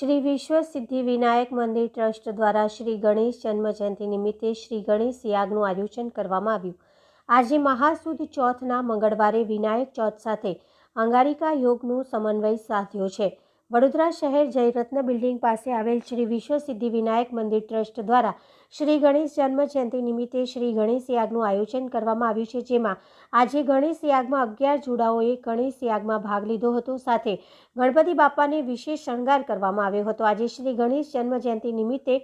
શ્રી વિશ્વ સિદ્ધિ વિનાયક મંદિર ટ્રસ્ટ દ્વારા શ્રી ગણેશ જન્મજયંતિ નિમિત્તે શ્રી ગણેશ યાગનું આયોજન કરવામાં આવ્યું. આજે મહાસુદ ચોથના મંગળવારે વિનાયક ચોથ સાથે અંગારિકા યોગનું સમન્વય સાધ્યો છે. વડોદરા શહેર જયરત્ન બિલ્ડિંગ પાસે આવેલ શ્રી વિશ્વ સિદ્ધિ વિનાયક મંદિર ટ્રસ્ટ દ્વારા શ્રી ગણેશ જન્મજયંતિ નિમિત્તે શ્રી ગણેશ યાગનું આયોજન કરવામાં આવ્યું છે, જેમાં આજે ગણેશ યાગમાં અગિયાર જોડાઓએ ગણેશ યાગમાં ભાગ લીધો હતો. સાથે ગણપતિ બાપાને વિશેષ શણગાર કરવામાં આવ્યો હતો. આજે શ્રી ગણેશ જન્મજયંતિ નિમિત્તે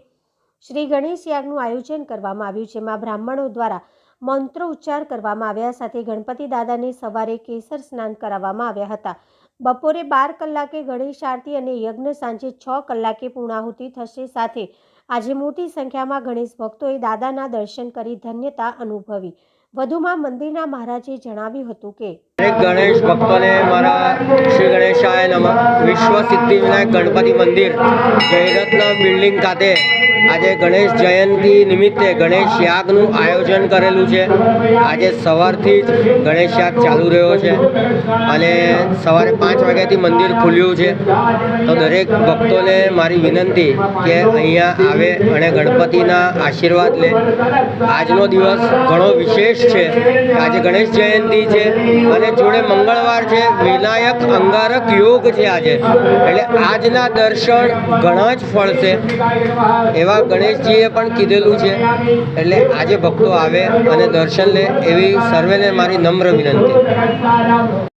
શ્રી ગણેશ યાગનું આયોજન કરવામાં આવ્યું, જેમાં બ્રાહ્મણો દ્વારા મંત્રો ઉચ્ચાર કરવામાં આવ્યા. સાથે ગણપતિ દાદાને સવારે કેસર સ્નાન કરાવવામાં આવ્યા હતા. બપોરે બાર કલાકે ગણેશ આરતી અને યજ્ઞ સાંજે છ કલાકે પૂર્ણાહુતિ થશે. સાથે આજે મોટી સંખ્યામાં ગણેશ ભક્તોએ દાદાના દર્શન કરી ધન્યતા અનુભવી. વધુમાં મંદિરના મહારાજે જણાવ્યું હતું કે દરેક ગણેશ ભક્તોને મારા શ્રી ગણેશાય નમઃ. વિશ્વ સિદ્ધિ વિનાયક ગણપતિ મંદિર, જયરત્ન બિલ્ડિંગ ખાતે આજે ગણેશ જયંતિ નિમિત્તે ગણેશ યાગનું આયોજન કરેલું છે. આજે સવારથી જ ગણેશ યાગ ચાલુ રહ્યો છે અને સવારે પાંચ વાગ્યાથી મંદિર ખુલ્યું છે. તો દરેક ભક્તોને મારી વિનંતી કે અહીંયા આવે અને ગણપતિના આશીર્વાદ લે. આજનો દિવસ ઘણો વિશેષ છે. આજે ગણેશ જયંતિ છે અને જોડે મંગળવાર છે. વિનાયક અંગારક યોગ છે આજે. એટલે આજના દર્શન ઘણા જ ફળશે એવા ગણેશજીએ પણ કીધેલું છે. એટલે આજે ભક્તો આવે અને દર્શન લે એવી સર્વેને મારી નમ્ર વિનંતી.